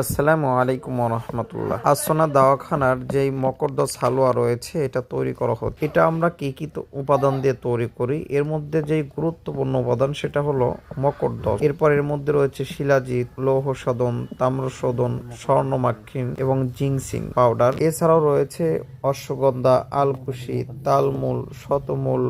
আসসালামু আলাইকুম রহমতুল্লাহ। আসনা দাওয়াখানার যেই মকরদস হালুয়া রয়েছে, এটা তৈরি করা হচ্ছে। এটা আমরা কি কি উপাদান দিয়ে তৈরি করি? এর মধ্যে যেই গুরুত্বপূর্ণ উপাদান, সেটা হলো মকরদস এরপর এর মধ্যে রয়েছে শিলাজিৎ, লৌহ সদন তাম্র সদন স্বর্ণমাক্ষিন এবং জিংসিং পাউডার। এছাড়াও রয়েছে অশ্বগন্ধা, আলকুশি, তালমূল, শতমূল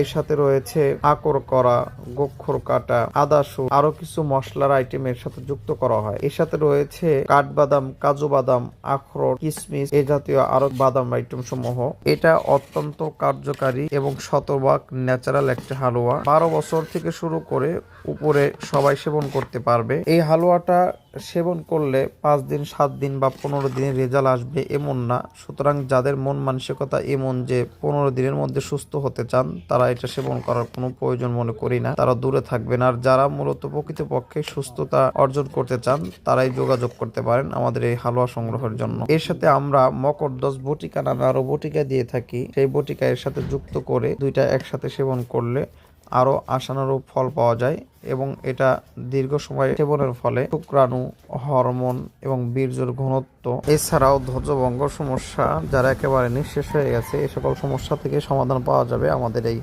এর সাথে রয়েছে আকর করা, গোক্ষর কাটা আদাসু আরও কিছু মশলার আইটেম এর সাথে যুক্ত করা হয়। এর সাথে রয়েছে কাঠবাদাম কাজু বাদাম আখরোট কিশমিশ এ জাতীয় আরও বাদাম আইটেম সমূহ এটা অত্যন্ত কার্যকারী এবং শতভাগ ন্যাচারাল একটা হালুয়া। বারো বছর থেকে শুরু করে উপরে সবাই সেবন করতে পারবে। এই হালুয়াটা সেবন করলে পাঁচ দিন, সাত দিন বা পনেরো দিনের রেজাল্ট আসবে এমন না। সুতরাং যাদের মন মানসিকতা এমন যে পনেরো দিনের মধ্যে সুস্থ হতে চান, তারা এটা সেবন করার কোনো প্রয়োজন মনে করি না। তারা দূরে থাকবেন। আর যারা মূলত প্রকৃতপক্ষে সুস্থতা অর্জন করতে চান, তারাই যোগাযোগ করতে পারেন আমাদের এই হালুয়া সংগ্রহের জন্য। এর সাথে আমরা মকরদস বটিকা নামে আরও বটিকা দিয়ে থাকি। সেই বটিকা এর সাথে যুক্ত করে দুইটা একসাথে সেবন করলে আরও আশানুরূপ ফল পাওয়া যায়। এবং এটা দীর্ঘ সময় সেবনের ফলে শুক্রাণু, হরমোন এবং বীর্যর ঘনত্ব, এছাড়াও ধ্বজভঙ্গ সমস্যা, যারা একেবারে নিঃশেষ হয়ে গেছে এই সকল সমস্যা থেকে সমাধান পাওয়া যাবে আমাদের এই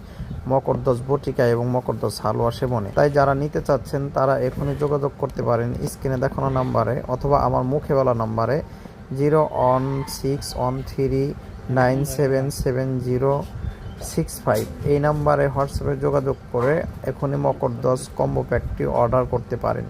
মকরদস বটিকা এবং মকরদস হালুয়া সেবনে। তাই যারা নিতে চাচ্ছেন, তারা এখনই যোগাযোগ করতে পারেন স্ক্রিনে দেখানো নাম্বারে অথবা আমার মুখে বলা নাম্বারে zero one six one three nine seven seven zero six five এই নাম্বারে হোয়াটসঅ্যাপে যোগাযোগ করে এখনই মকর দশ কম্বো প্যাকটি অর্ডার করতে পারেন।